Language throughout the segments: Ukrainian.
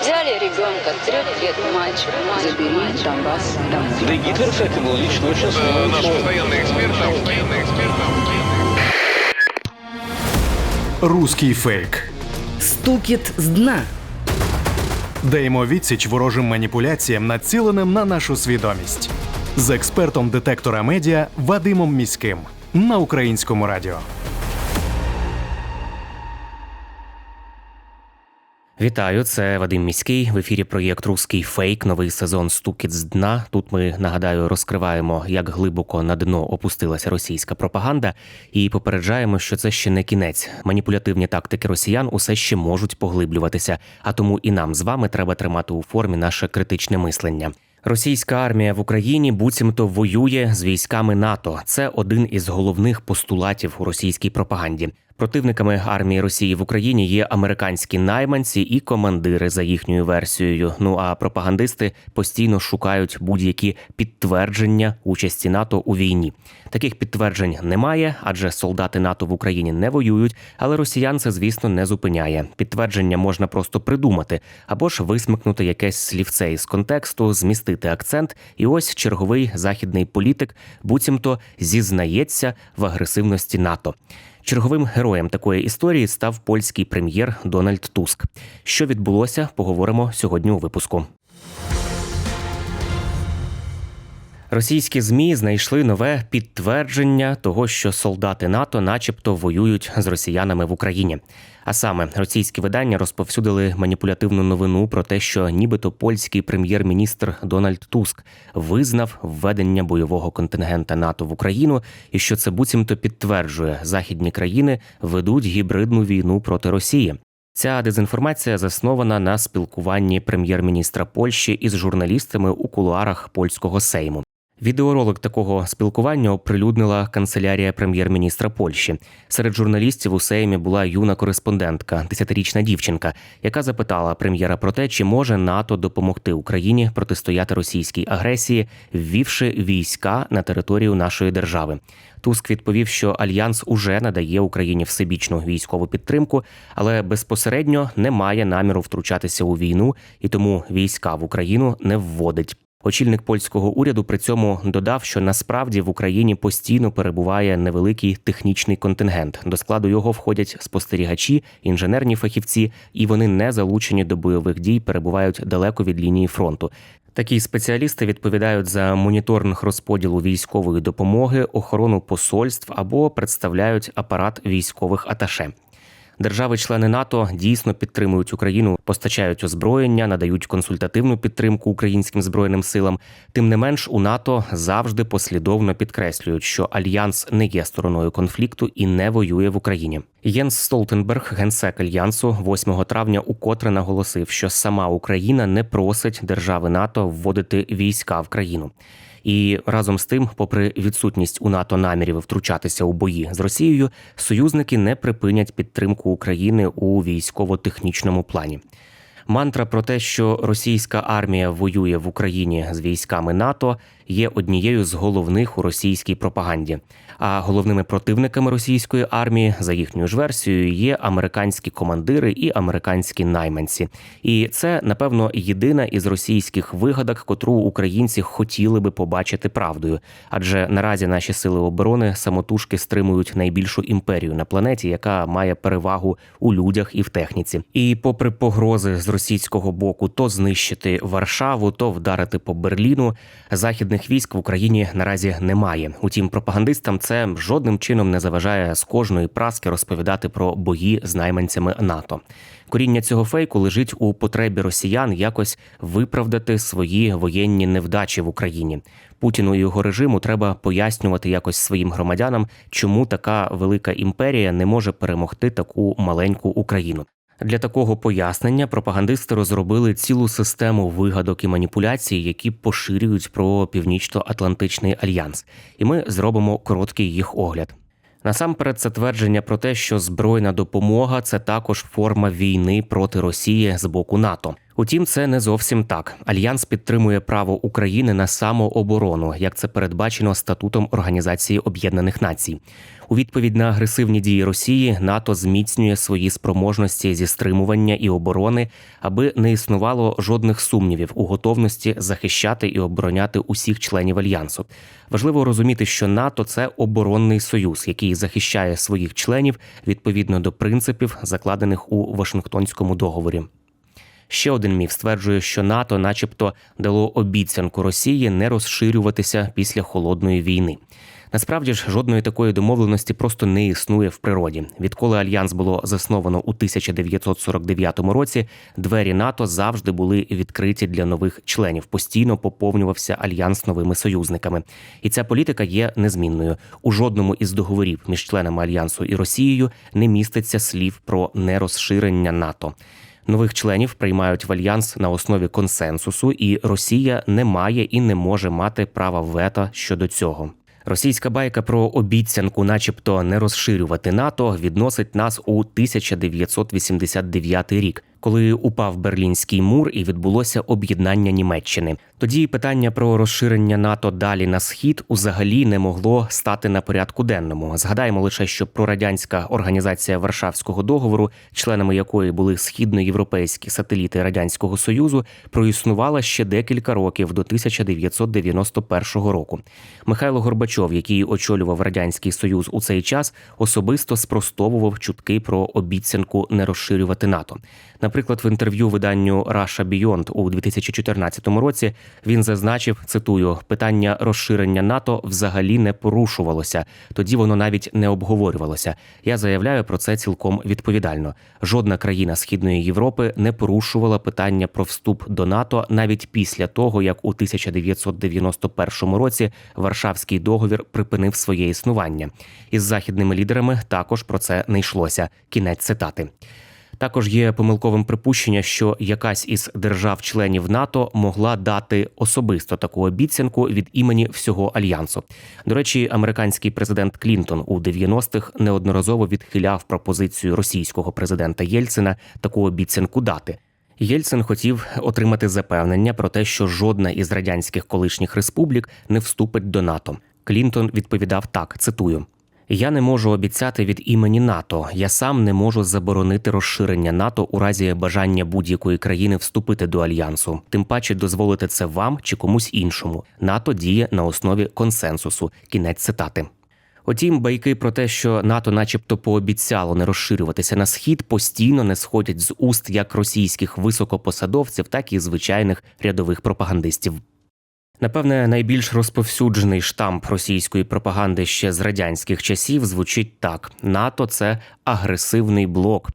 Взяли ребенка, трех лет мальчик, забери Донбасс домой. Да и Гитлер, кстати, был лично очень Э, Наш сложный. постоянный эксперт, наш постоянный эксперт. Руський фейк. Стукіт з дна. Даємо відсіч ворожим маніпуляціям, націленим на нашу свідомість. З експертом детектора медіа Вадимом Міським на українському радіо. Вітаю, це Вадим Міський. В ефірі проєкт Руський фейк. Новий сезон Стукіт з дна. Тут ми нагадаю розкриваємо, як глибоко на дно опустилася російська пропаганда, і попереджаємо, що це ще не кінець. Маніпулятивні тактики росіян усе ще можуть поглиблюватися. А тому і нам з вами треба тримати у формі наше критичне мислення. Російська армія в Україні буцімто воює з військами НАТО. Це один із головних постулатів у російській пропаганді. Противниками армії Росії в Україні є американські найманці і командири за їхньою версією. Ну а пропагандисти постійно шукають будь-які підтвердження участі НАТО у війні. Таких підтверджень немає, адже солдати НАТО в Україні не воюють, але росіян це, звісно, не зупиняє. Підтвердження можна просто придумати або ж висмикнути якесь слівце із контексту, змістити акцент. І ось черговий західний політик буцімто зізнається в агресивності НАТО. Черговим героєм такої історії став польський прем'єр Дональд Туск. Що відбулося, поговоримо сьогодні у випуску. Російські змі знайшли нове підтвердження того, що солдати НАТО, начебто, воюють з росіянами в Україні. А саме російські видання розповсюдили маніпулятивну новину про те, що нібито польський прем'єр-міністр Дональд Туск визнав введення бойового контингента НАТО в Україну, і що це буцімто підтверджує, західні країни ведуть гібридну війну проти Росії. Ця дезінформація заснована на спілкуванні прем'єр-міністра Польщі із журналістами у кулуарах польського сейму. Відеоролик такого спілкування оприлюднила канцелярія прем'єр-міністра Польщі. Серед журналістів у Сеймі була юна кореспондентка, десятирічна дівчинка, яка запитала прем'єра про те, чи може НАТО допомогти Україні протистояти російській агресії, ввівши війська на територію нашої держави. Туск відповів, що альянс уже надає Україні всебічну військову підтримку, але безпосередньо не має наміру втручатися у війну і тому війська в Україну не вводить. Очільник польського уряду при цьому додав, що насправді в Україні постійно перебуває невеликий технічний контингент. До складу його входять спостерігачі, інженерні фахівці, і вони не залучені до бойових дій, перебувають далеко від лінії фронту. Такі спеціалісти відповідають за моніторинг розподілу військової допомоги, охорону посольств або представляють апарат військових аташе. Держави-члени НАТО дійсно підтримують Україну, постачають озброєння, надають консультативну підтримку українським збройним силам. Тим не менш, у НАТО завжди послідовно підкреслюють, що альянс не є стороною конфлікту і не воює в Україні. Єнс Столтенберг, генсек альянсу, 8 травня укотре наголосив, що сама Україна не просить держави НАТО вводити війська в країну. І разом з тим, попри відсутність у НАТО намірів втручатися у бої з Росією, союзники не припинять підтримку України у військово-технічному плані. Мантра про те, що російська армія воює в Україні з військами НАТО, є однією з головних у російській пропаганді. А головними противниками російської армії, за їхньою ж версією, є американські командири і американські найманці. І це, напевно, єдина із російських вигадок, котру українці хотіли би побачити правдою. Адже наразі наші сили оборони самотужки стримують найбільшу імперію на планеті, яка має перевагу у людях і в техніці. І попри погрози з російського боку, то знищити Варшаву, то вдарити по Берліну, західних військ в Україні наразі немає. Утім, пропагандистам це жодним чином не заважає з кожної праски розповідати про бої з найманцями НАТО. Коріння цього фейку лежить у потребі росіян якось виправдати свої воєнні невдачі в Україні. Путіну і його режиму треба пояснювати якось своїм громадянам, чому така велика імперія не може перемогти таку маленьку Україну. Для такого пояснення пропагандисти розробили цілу систему вигадок і маніпуляцій, які поширюють про північно-атлантичний альянс, і ми зробимо короткий їх огляд. Насамперед, це твердження про те, що збройна допомога це також форма війни проти Росії з боку НАТО. Утім, це не зовсім так. Альянс підтримує право України на самооборону, як це передбачено статутом Організації Об'єднаних Націй. У відповідь на агресивні дії Росії НАТО зміцнює свої спроможності зі стримування і оборони, аби не існувало жодних сумнівів у готовності захищати і обороняти усіх членів альянсу. Важливо розуміти, що НАТО це оборонний союз, який захищає своїх членів відповідно до принципів, закладених у Вашингтонському договорі. Ще один міф стверджує, що НАТО, начебто, дало обіцянку Росії не розширюватися після холодної війни. Насправді ж жодної такої домовленості просто не існує в природі. Відколи альянс було засновано у 1949 році, двері НАТО завжди були відкриті для нових членів. Постійно поповнювався альянс новими союзниками, і ця політика є незмінною. У жодному із договорів між членами альянсу і Росією не міститься слів про нерозширення НАТО. Нових членів приймають в альянс на основі консенсусу, і Росія не має і не може мати права вето щодо цього. Російська байка про обіцянку, начебто, не розширювати НАТО, відносить нас у 1989 рік, коли упав Берлінський мур і відбулося об'єднання Німеччини. Тоді питання про розширення НАТО далі на схід узагалі не могло стати на порядку денному. Згадаємо лише, що прорадянська організація Варшавського договору, членами якої були східноєвропейські сателіти радянського союзу, проіснувала ще декілька років до 1991 року. Михайло Горбачов, який очолював радянський союз у цей час, особисто спростовував чутки про обіцянку не розширювати НАТО. Наприклад, в інтерв'ю виданню Russia Beyond у 2014 році він зазначив, цитую, питання розширення НАТО взагалі не порушувалося. Тоді воно навіть не обговорювалося. Я заявляю про це цілком відповідально. Жодна країна Східної Європи не порушувала питання про вступ до НАТО навіть після того, як у 1991 році Варшавський договір припинив своє існування. Із західними лідерами також про це не йшлося. Кінець цитати. Також є помилковим припущення, що якась із держав-членів НАТО могла дати особисто таку обіцянку від імені всього альянсу. До речі, американський президент Клінтон у 90-х неодноразово відхиляв пропозицію російського президента Єльцина таку обіцянку дати. Єльцин хотів отримати запевнення про те, що жодна із радянських колишніх республік не вступить до НАТО. Клінтон відповідав так: цитую. Я не можу обіцяти від імені НАТО. Я сам не можу заборонити розширення НАТО у разі бажання будь-якої країни вступити до альянсу, тим паче дозволити це вам чи комусь іншому. НАТО діє на основі консенсусу. Кінець цитати. Утім, байки про те, що НАТО, начебто, пообіцяло не розширюватися на схід, постійно не сходять з уст як російських високопосадовців, так і звичайних рядових пропагандистів. Напевне, найбільш розповсюджений штамп російської пропаганди ще з радянських часів звучить так: НАТО це агресивний блок.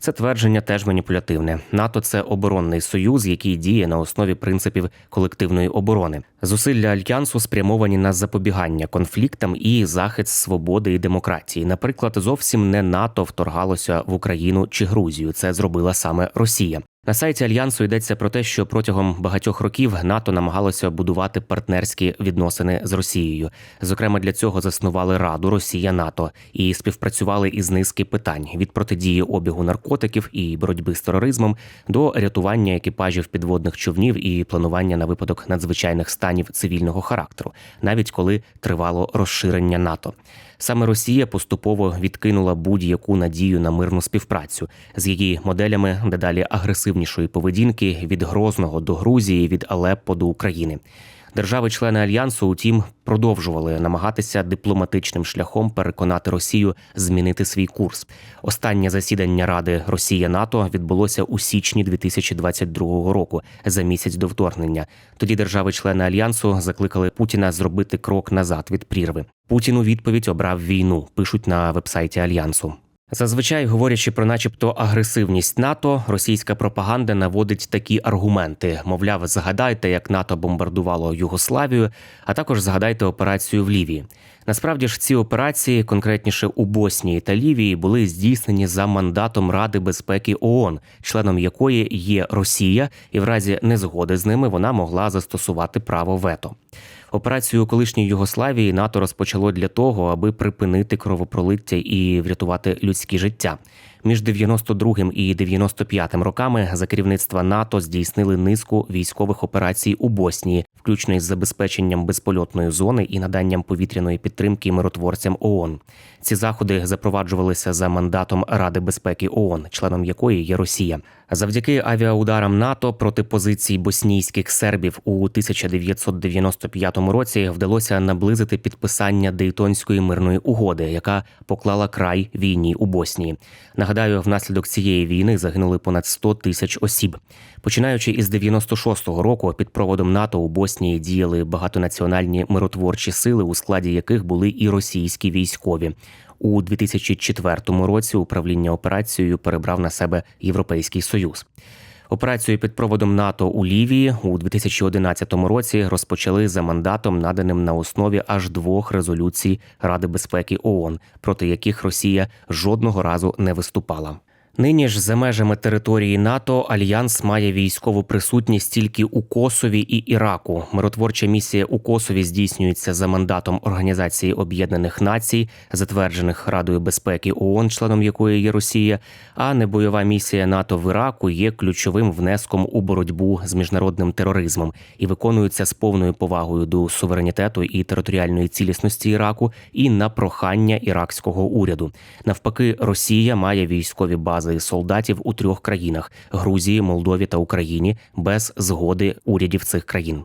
Це твердження теж маніпулятивне. НАТО це оборонний союз, який діє на основі принципів колективної оборони. Зусилля альянсу спрямовані на запобігання конфліктам і захист свободи і демократії. Наприклад, зовсім не НАТО вторгалося в Україну чи Грузію. Це зробила саме Росія. На сайті альянсу йдеться про те, що протягом багатьох років НАТО намагалося будувати партнерські відносини з Росією. Зокрема, для цього заснували Раду Росія НАТО і співпрацювали із низки питань від протидії обігу наркотиків і боротьби з тероризмом до рятування екіпажів підводних човнів і планування на випадок надзвичайних станів цивільного характеру, навіть коли тривало розширення НАТО. Саме Росія поступово відкинула будь-яку надію на мирну співпрацю з її моделями дедалі агресивнішої поведінки від Грозного до Грузії, від Алеппо до України. Держави-члени альянсу, утім, продовжували намагатися дипломатичним шляхом переконати Росію змінити свій курс. Останнє засідання Ради Росія НАТО відбулося у січні 2022 року, за місяць до вторгнення. Тоді держави-члени альянсу закликали Путіна зробити крок назад від прірви. Путін у відповідь обрав війну. Пишуть на вебсайті альянсу. Зазвичай, говорячи про, начебто, агресивність НАТО, російська пропаганда наводить такі аргументи: мовляв, згадайте, як НАТО бомбардувало Югославію, а також згадайте операцію в Лівії. Насправді ж ці операції, конкретніше у Боснії та Лівії, були здійснені за мандатом Ради безпеки ООН, членом якої є Росія, і в разі незгоди з ними вона могла застосувати право вето. Операцію у колишній Югославії НАТО розпочало для того, аби припинити кровопролиття і врятувати людські життя. Між 92 і 95 роками за керівництва НАТО здійснили низку військових операцій у Боснії, включно із забезпеченням безпольотної зони і наданням повітряної підтримки миротворцям ООН. Ці заходи запроваджувалися за мандатом Ради безпеки ООН, членом якої є Росія. Завдяки авіаударам НАТО проти позицій боснійських сербів у 1995 році вдалося наблизити підписання Дейтонської мирної угоди, яка поклала край війні у Боснії. Нагадаю, внаслідок цієї війни загинули понад 100 тисяч осіб. Починаючи із 96-го року, під проводом НАТО у Боснії діяли багатонаціональні миротворчі сили, у складі яких були і російські військові. У 2004 році управління операцією перебрав на себе Європейський Союз. Операцію під проводом НАТО у Лівії у 2011 році розпочали за мандатом, наданим на основі аж двох резолюцій Ради безпеки ООН, проти яких Росія жодного разу не виступала. Нині ж за межами території НАТО альянс має військову присутність тільки у Косові і Іраку. Миротворча місія у Косові здійснюється за мандатом Організації Об'єднаних Націй, затверджених Радою безпеки ООН, членом якої є Росія. А небойова місія НАТО в Іраку є ключовим внеском у боротьбу з міжнародним тероризмом і виконується з повною повагою до суверенітету і територіальної цілісності Іраку і на прохання іракського уряду. Навпаки, Росія має військові бази солдатів у трьох країнах: Грузії, Молдові та Україні без згоди урядів цих країн.